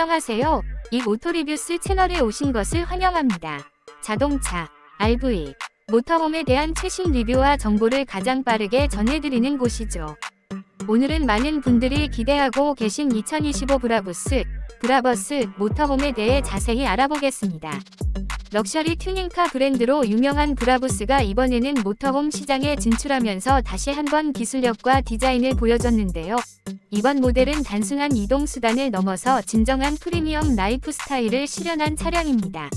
안녕하세요. 이 모토리뷰스 채널에 오신 것을 환영합니다. 자동차, RV, 모터홈에 대한 최신 리뷰와 정보를 가장 빠르게 전해드리는 곳이죠. 오늘은 많은 분들이 기대하고 계신 2025 브라부스, 브라버스 모터홈에 대해 자세히 알아보겠습니다. 럭셔리 튜닝카 브랜드로 유명한 브라부스가 이번에는 모터홈 시장에 진출하면서 다시 한번 기술력과 디자인을 보여줬는데요. 이번 모델은 단순한 이동 수단을 넘어서 진정한 프리미엄 라이프 스타일을 실현한 차량입니다.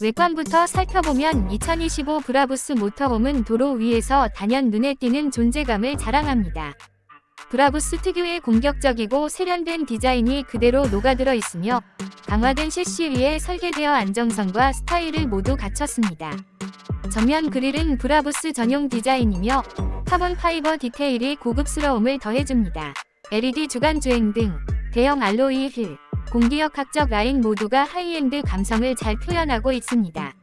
외관부터 살펴보면 2025 브라부스 모터홈은 도로 위에서 단연 눈에 띄는 존재감을 자랑합니다. 브라부스 특유의 공격적이고 세련된 디자인이 그대로 녹아들어 있으며 강화된 셰시 위에 설계되어 안정성과 스타일을 모두 갖췄습니다. 전면 그릴은 브라부스 전용 디자인이며 카본 파이버 디테일이 고급스러움을 더해줍니다. LED 주간 주행 등 대형 알로이 휠, 공기역학적 라인 모두가 하이엔드 감성을 잘 표현하고 있습니다.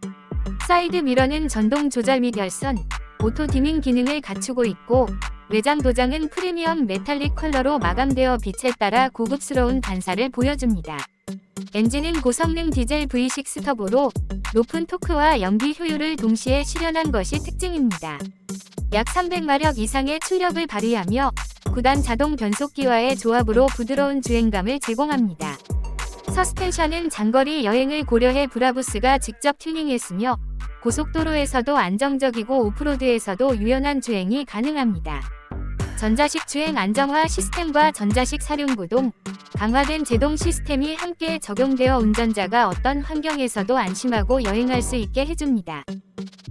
사이드 미러는 전동 조절 및 열선, 오토 디밍 기능을 갖추고 있고 외장 도장은 프리미엄 메탈릭 컬러로 마감되어 빛에 따라 고급스러운 반사를 보여줍니다. 엔진은 고성능 디젤 V6 터보로 높은 토크와 연비 효율을 동시에 실현한 것이 특징입니다. 약 300마력 이상의 출력을 발휘하며 9단 자동 변속기와의 조합으로 부드러운 주행감을 제공합니다. 서스펜션은 장거리 여행을 고려해 브라부스가 직접 튜닝했으며 고속도로에서도 안정적이고 오프로드에서도 유연한 주행이 가능합니다. 전자식 주행 안정화 시스템과 전자식 사륜구동, 강화된 제동 시스템이 함께 적용되어 운전자가 어떤 환경에서도 안심하고 여행할 수 있게 해줍니다.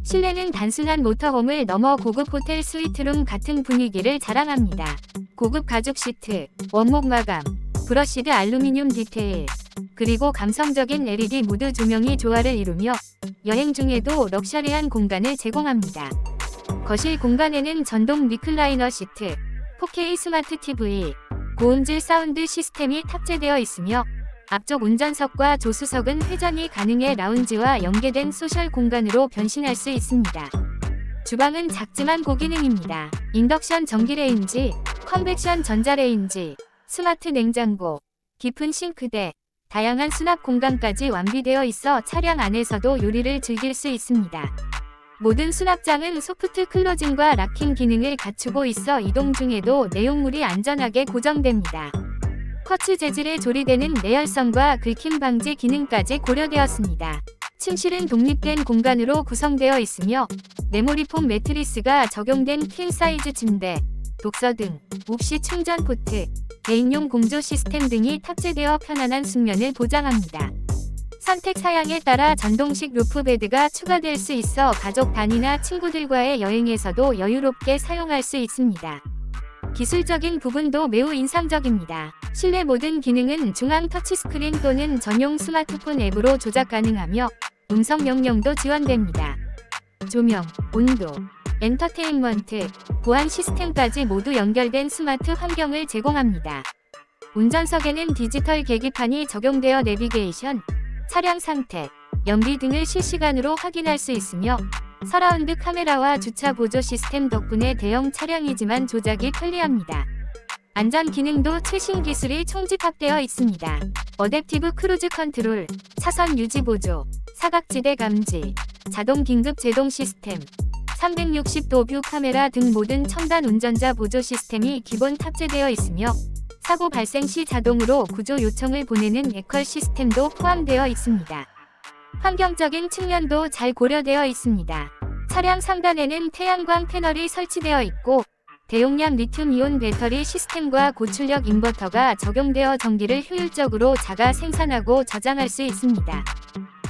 실내는 단순한 모터홈을 넘어 고급 호텔 스위트룸 같은 분위기를 자랑합니다. 고급 가죽 시트, 원목 마감, 브러시드 알루미늄 디테일, 그리고 감성적인 LED 무드 조명이 조화를 이루며 여행 중에도 럭셔리한 공간을 제공합니다. 거실 공간에는 전동 리클라이너 시트, 4K 스마트 TV, 고음질 사운드 시스템이 탑재되어 있으며 앞쪽 운전석과 조수석은 회전이 가능해 라운지와 연계된 소셜 공간으로 변신할 수 있습니다. 주방은 작지만 고기능입니다. 인덕션 전기레인지, 컨벡션 전자레인지, 스마트 냉장고, 깊은 싱크대, 다양한 수납 공간까지 완비되어 있어 차량 안에서도 요리를 즐길 수 있습니다. 모든 수납장은 소프트 클로징과 락킹 기능을 갖추고 있어 이동 중에도 내용물이 안전하게 고정됩니다. 쿼츠 재질에 조리되는 내열성과 긁힘 방지 기능까지 고려되었습니다. 침실은 독립된 공간으로 구성되어 있으며 메모리폼 매트리스가 적용된 퀸 사이즈 침대, 독서 등, 옵시 충전 포트, 개인용 공조 시스템 등이 탑재되어 편안한 숙면을 보장합니다. 선택 사양에 따라 전동식 루프 베드가 추가될 수 있어 가족 단위나 친구들과의 여행에서도 여유롭게 사용할 수 있습니다. 기술적인 부분도 매우 인상적입니다. 실내 모든 기능은 중앙 터치스크린 또는 전용 스마트폰 앱으로 조작 가능하며 음성 명령도 지원됩니다. 조명, 온도, 엔터테인먼트, 보안 시스템까지 모두 연결된 스마트 환경을 제공합니다. 운전석에는 디지털 계기판이 적용되어 내비게이션, 차량 상태, 연비 등을 실시간으로 확인할 수 있으며 서라운드 카메라와 주차 보조 시스템 덕분에 대형 차량이지만 조작이 편리합니다. 안전 기능도 최신 기술이 총집합되어 있습니다. 어댑티브 크루즈 컨트롤, 차선 유지 보조, 사각지대 감지, 자동 긴급 제동 시스템, 360도 뷰 카메라 등 모든 첨단 운전자 보조 시스템이 기본 탑재되어 있으며 사고 발생 시 자동으로 구조 요청을 보내는 에컬 시스템도 포함되어 있습니다. 환경적인 측면도 잘 고려되어 있습니다. 차량 상단에는 태양광 패널이 설치되어 있고 대용량 리튬이온 배터리 시스템과 고출력 인버터가 적용되어 전기를 효율적으로 자가 생산하고 저장할 수 있습니다.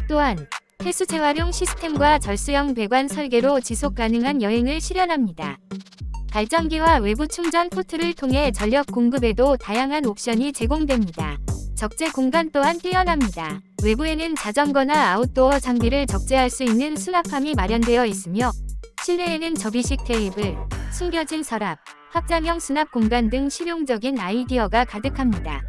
또한 폐수 재활용 시스템과 절수형 배관 설계로 지속 가능한 여행을 실현합니다. 발전기와 외부 충전 포트를 통해 전력 공급에도 다양한 옵션이 제공됩니다. 적재 공간 또한 뛰어납니다. 외부에는 자전거나 아웃도어 장비를 적재할 수 있는 수납함이 마련되어 있으며 실내에는 접이식 테이블, 숨겨진 서랍, 확장형 수납 공간 등 실용적인 아이디어가 가득합니다.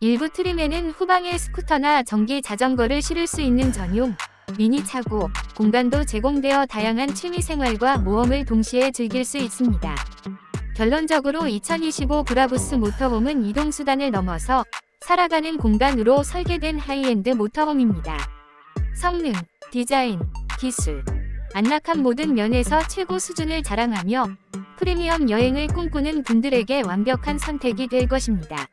일부 트림에는 후방에 스쿠터나 전기 자전거를 실을 수 있는 전용 미니 차고 공간도 제공되어 다양한 취미 생활과 모험을 동시에 즐길 수 있습니다. 결론적으로 2025 브라부스 모터홈은 이동수단을 넘어서 살아가는 공간으로 설계된 하이엔드 모터홈입니다. 성능, 디자인, 기술, 안락한 모든 면에서 최고 수준을 자랑하며 프리미엄 여행을 꿈꾸는 분들에게 완벽한 선택이 될 것입니다.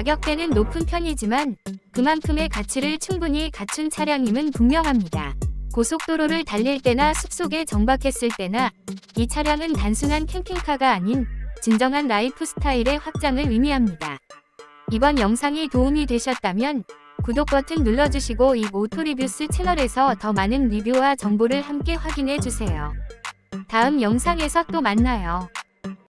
가격대는 높은 편이지만 그만큼의 가치를 충분히 갖춘 차량임은 분명합니다. 고속도로를 달릴 때나 숲속에 정박했을 때나 이 차량은 단순한 캠핑카가 아닌 진정한 라이프 스타일의 확장을 의미합니다. 이번 영상이 도움이 되셨다면 구독 버튼 눌러주시고 이 오토리뷰스 채널에서 더 많은 리뷰와 정보를 함께 확인해 주세요. 다음 영상에서 또 만나요.